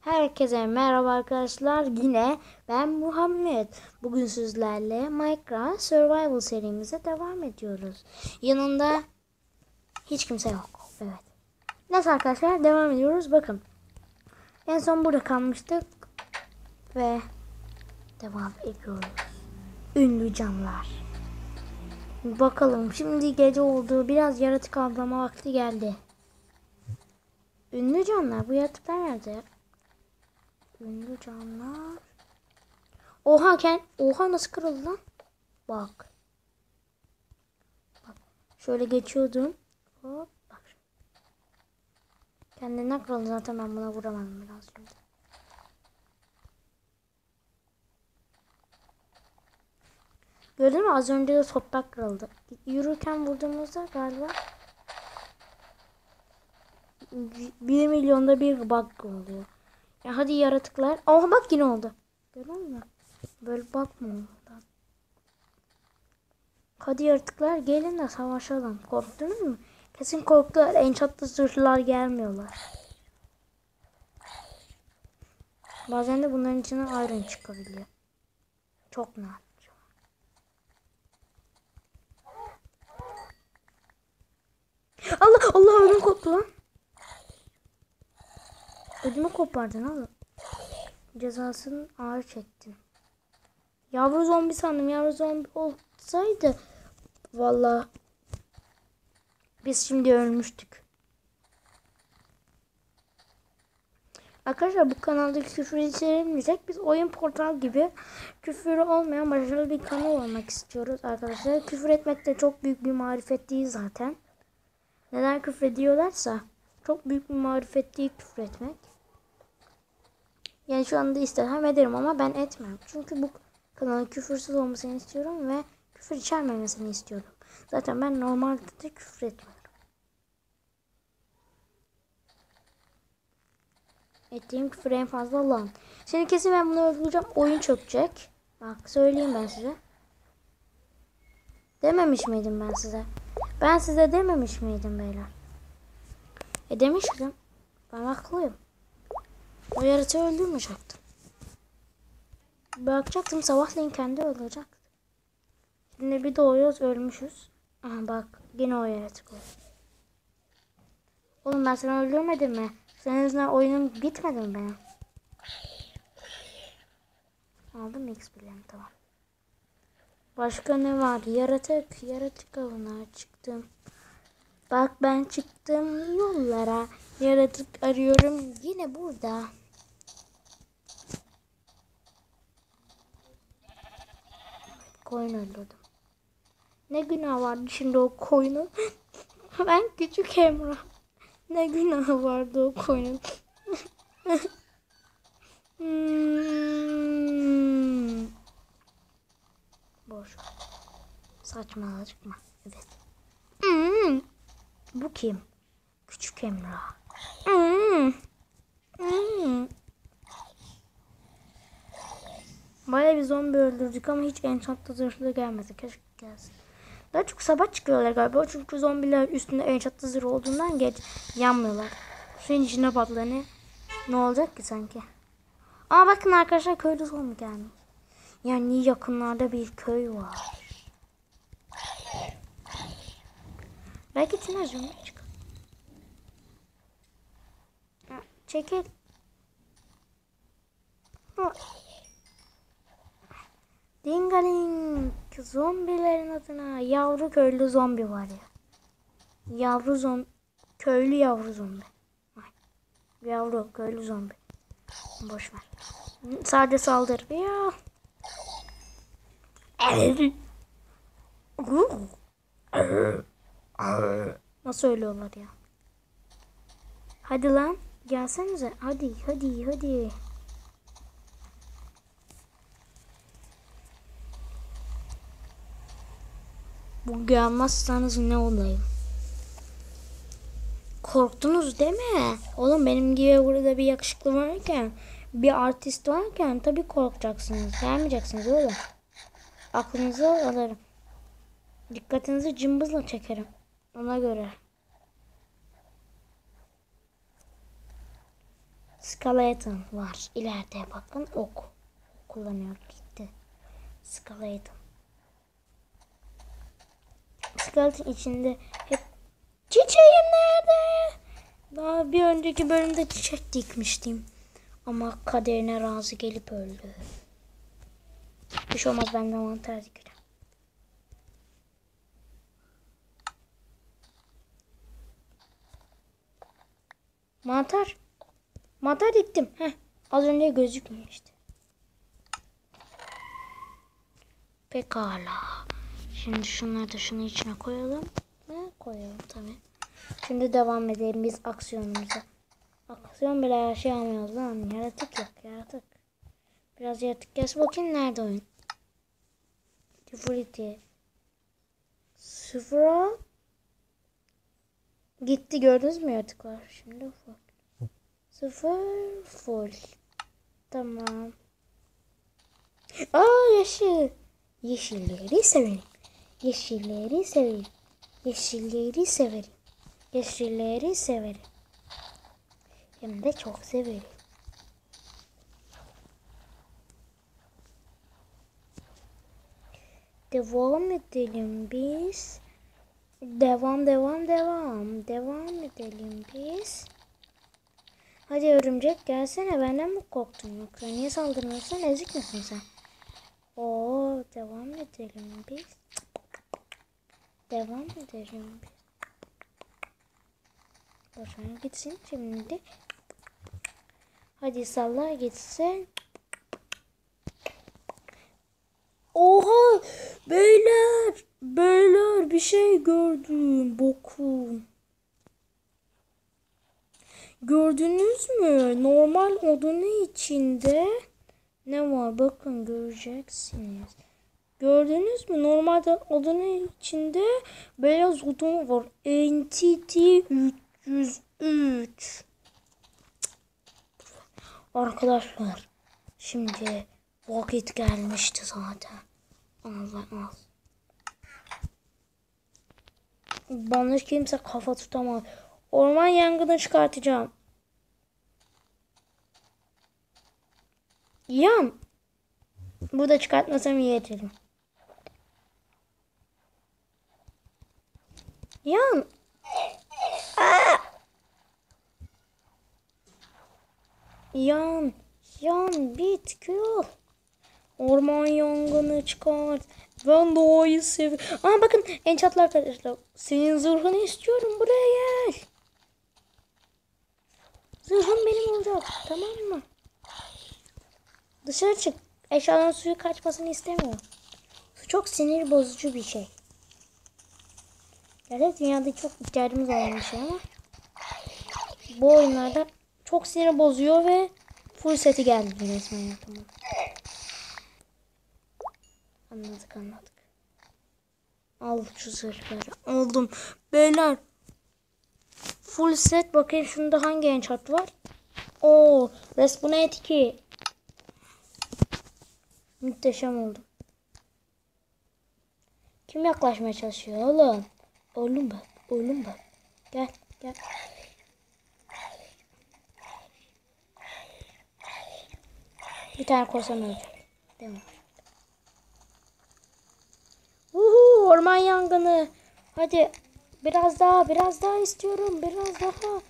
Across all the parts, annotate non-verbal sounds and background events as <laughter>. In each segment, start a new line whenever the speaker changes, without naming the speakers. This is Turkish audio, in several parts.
Herkese merhaba arkadaşlar. Yine ben Muhammed. Bugün sizlerle Minecraft Survival serimize devam ediyoruz. Yanında hiç kimse yok. Evet. Neyse arkadaşlar devam ediyoruz. Bakın. En son burada kalmıştık. Ve devam ediyoruz. Ünlü camlar. Bakalım şimdi gece oldu. Biraz yaratık avlama vakti geldi. Ünlü canlar. Bu yaratıklar nerede ya? Ünlü canlar. Oha ken Oha nasıl kırıldı lan? Bak. Bak. Şöyle geçiyordum. Hop bak. Kendinden kırıldı zaten ben buna vuramadım biraz şimdi. Gördün mü az önce de toprak kırıldı. Yürürken vurduğumuzda galiba 1 milyonda bir bug oluyor. Ya hadi yaratıklar. Oha bak yine oldu. Görüyor musun? Böyle bakma. Hadi yaratıklar gelin de savaşalım. Korktunuz mu? Kesin korktular. En çatlı zırhlar gelmiyorlar. Bazen de bunların içine iron çıkabiliyor. Çok nadir. Allah Allah ödüm koptu lan. Ödümü kopardın oğlum. Cezasını ağır çektin. Yavru zombi sandım. Yavru zombi olsaydı valla biz şimdi ölmüştük. Arkadaşlar bu kanalda küfür içerilmeyecek. Biz oyun portal gibi küfürü olmayan başarılı bir kanal olmak istiyoruz arkadaşlar. Küfür etmek de çok büyük bir marifet değil zaten. Neden küfür ediyorlarsa çok büyük bir marifet değil küfür etmek. Yani şu anda istesem ederim ama ben etmem. Çünkü bu kanalın küfürsüz olmasını istiyorum ve küfür içermemesini istiyorum. Zaten ben normalde de küfür etmiyorum. Ettiğim küfür en fazla lan. Şimdi kesin ben bunu öldüreceğim. Oyun çökecek. Bak söyleyeyim ben size. Dememiş miydim ben size? Ben size dememiş miydim beyler? E demiştim. Ben haklıyım. O yaratığı öldürmeyecektim. Bırakacaktım sabahleyin kendi ölecekti. Şimdi bir doğuyoruz ölmüşüz. Aha bak yine o yaratık oldu. Oğlum ben seni öldürmedim mi? Senin yüzünden oyunum bitmedi mi benim? Aldım XP'lerini tamam. Başka ne var? Yaratık, yaratık avına çıktım. Bak ben çıktım yollara. Yaratık arıyorum yine burada. Koyun öldürdüm. Ne günah vardı şimdi o koyunun? <laughs> ben küçük Emrah. Ne günahı vardı o koyunun? <laughs> hmm. Boş. Saçmalama çıkma. Evet. Hmm. Bu kim? Küçük Emrah. Hmm. Bayağı bir zombi öldürdük ama hiç enchantlı zırhlı gelmedi. Keşke gelsin. Daha çok sabah çıkıyorlar galiba. Çünkü zombiler üstünde enchantlı zırh olduğundan geç yanmıyorlar. Suyun içine patlar ne? Ne olacak ki sanki? Ama bakın arkadaşlar köyde zombi gelmiş. Yani yakınlarda bir köy var. Belki tiner zombi çıkar. Çekil. Ha. Dingaling. Zombilerin adına yavru köylü zombi var ya. Yavru zombi. Köylü yavru zombi. Yavru köylü zombi. Boş ver. Sadece saldır. Ya. Nasıl ölüyorlar ya? Hadi lan. Gelsenize. Hadi hadi hadi. Gelmezseniz ne olayım? Korktunuz değil mi? Oğlum benim gibi burada bir yakışıklı varken, bir artist varken tabii korkacaksınız. Gelmeyeceksiniz oğlum. Aklınızı alırım. Dikkatinizi cımbızla çekerim. Ona göre. Skeleton var. İleride bakın ok. Kullanıyor gitti. Skeleton. Skeleton içinde hep çiçeğim nerede? Daha bir önceki bölümde çiçek dikmiştim. Ama kaderine razı gelip öldü. Bir şey olmaz ben de mantar dikerim. Mantar. Mantar diktim. Heh. Az önce gözükmüyor. Pekala. Şimdi şunları da şunun içine koyalım. Ne koyalım tabii. Şimdi devam edelim biz aksiyonumuza. Aksiyon bile her şey almıyoruz lan. Yaratık yok yaratık. Biraz yaratık kes bakayım nerede oyun. Difficulty. Sıfıra. Gitti gördünüz mü yaratıklar? Şimdi full. Sıfır full. Tamam. Aa yeşil. Yeşilleri severim. Yeşilleri severim. Yeşilleri severim. Yeşilleri severim. Hem de çok severim. Devam edelim biz. Devam devam devam. Devam edelim biz. Hadi örümcek gelsene benden mi korktun yoksa niye saldırmıyorsun ezik misin sen? Oo devam edelim biz. Devam edelim. Boşuna gitsin şimdi. Hadi salla gitsin. Oha beyler beyler bir şey gördüm bakın. Gördünüz mü? Normal odanın içinde ne var? Bakın göreceksiniz. Gördünüz mü? Normalde odanın içinde beyaz odun var. Entity 303. Arkadaşlar şimdi vakit gelmişti zaten. Allah al. Bana kimse kafa tutamaz. Orman yangını çıkartacağım. Yan. Burada çıkartmasam iyi ederim. Yan. Aa! Yan. Yan bitkiyor. Orman yangını çıkart. Ben doğayı seviyorum. Aa bakın enchantlar arkadaşlar. Senin zırhını istiyorum. Buraya gel. Zırhım benim olacak. Tamam mı? Dışarı çık. Eşyaların suyu kaçmasını istemiyorum. Su çok sinir bozucu bir şey. Gerçek dünyada çok ihtiyacımız olan şey ama bu oyunlarda çok sinir bozuyor ve full seti geldi resmen tamam. Anladık anladık. Al şu zırhları. Aldım. Beyler. Full set. Bakayım şunda hangi enchant var? Oo. Respawn'e 2. Muhteşem oldu. Kim yaklaşmaya çalışıyor oğlum? Oğlum bak. Oğlum bak. Gel. Gel. Bir tane korsan ölecek. Değil mi? Uhu, orman yangını. Hadi biraz daha biraz daha istiyorum. Biraz daha.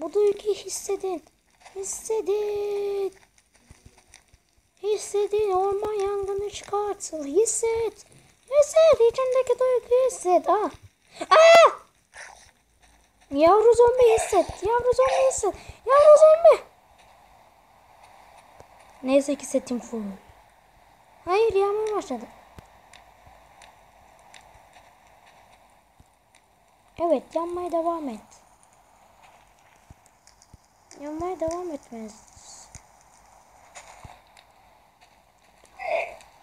Bu duyguyu hissedin. Hissedin. Hissedin orman yangını çıkartsın. Hisset. Hisset içindeki duyguyu hisset. Ah. Ah! Yavru zombi hisset. Yavru zombi hisset. Yavru zombi. Neyse ki setim full. Hayır yağmur başladı. Evet yanmaya devam et. Yanmaya devam etmez.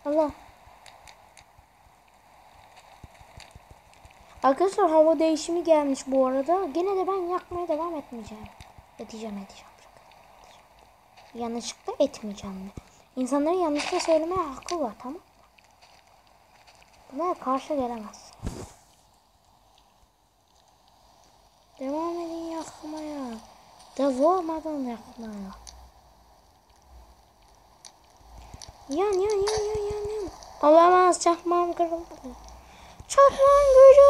Allah. Arkadaşlar hava değişimi gelmiş bu arada. Gene de ben yakmaya devam etmeyeceğim. Edeceğim edeceğim. Yanlışlıkla etmeyeceğim. İnsanların yanlışlıkla söylemeye hakkı var tamam Buna karşı gelemez. Devam edin yakmaya. Da vurmadan yakınıyor. Yan yan yan yan yan yan. Olamaz çakmağım kırıldı. Çakmağın gücü.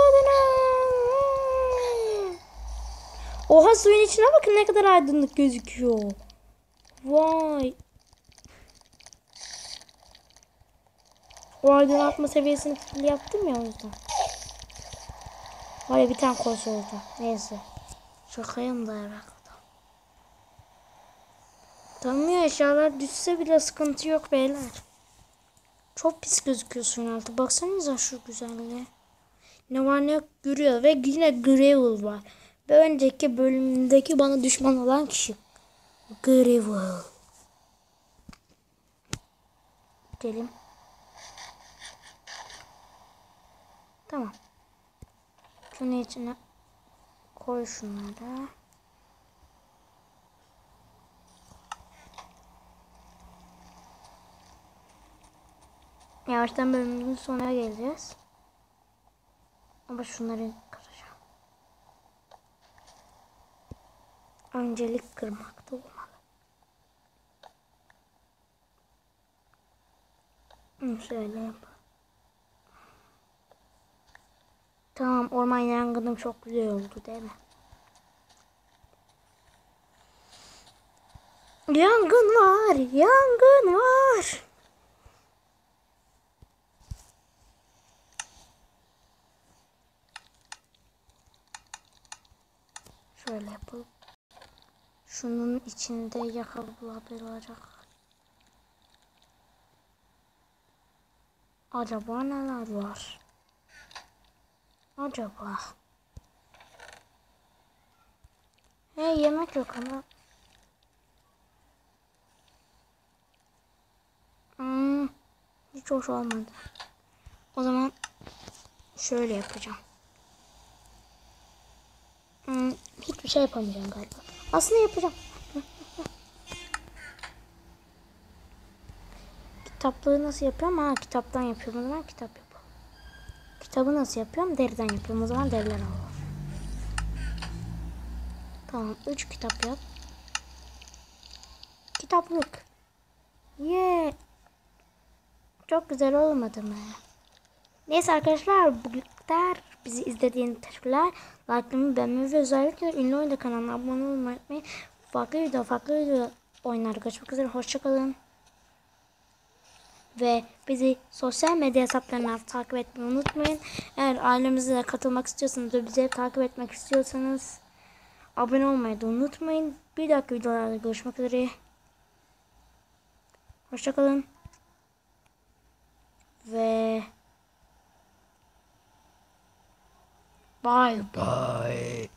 Oha suyun içine bakın ne kadar aydınlık gözüküyor. Vay. O aydınlatma seviyesini full yaptım ya o yüzden. Var bir tane koş oldu. Neyse. Şakayım da herhalde. Tamam ya eşyalar düşse bile sıkıntı yok beyler. Çok pis gözüküyor suyun altı. Baksanıza şu güzelliğe. Ne var ne yok görüyor ve yine Gravel var. Bir önceki bölümdeki bana düşman olan kişi. Gravel. Gidelim. Tamam. Şunun içine koy şunları. Yavaştan bölümümüzün sonuna geleceğiz. Ama şunları kıracağım. Öncelik kırmakta olmalı. Hı, Şöyle yapalım. Tamam orman yangınım çok güzel oldu değil mi? Yangın var, yangın var. Şöyle yapalım. Şunun içinde yakalanacak. Acaba neler var? Acaba? Hey yemek yok ama. Hmm, hiç hoş olmadı. O zaman şöyle yapacağım. Hmm, hiçbir şey yapamayacağım galiba. Aslında yapacağım. Kitaplığı nasıl yapıyorum? Ha kitaptan yapıyorum. O zaman kitap yapalım. Kitabı nasıl yapıyorum? Deriden yapıyorum. O zaman deriler alalım. Tamam. Üç kitap yap. Kitaplık. Yeah. Çok güzel olmadı mı? Neyse arkadaşlar bu kadar bizi izlediğiniz teşekkürler. Like'ımı beğenmeyi ve özellikle ünlü oyunda kanalına abone olmayı unutmayın. Farklı video farklı video oyunlarda görüşmek üzere. Hoşçakalın. Ve bizi sosyal medya hesaplarından takip etmeyi unutmayın. Eğer ailemize katılmak istiyorsanız ve bizi takip etmek istiyorsanız abone olmayı da unutmayın. Bir dahaki videolarda görüşmek üzere. Hoşçakalın. Ve bye.
Bye.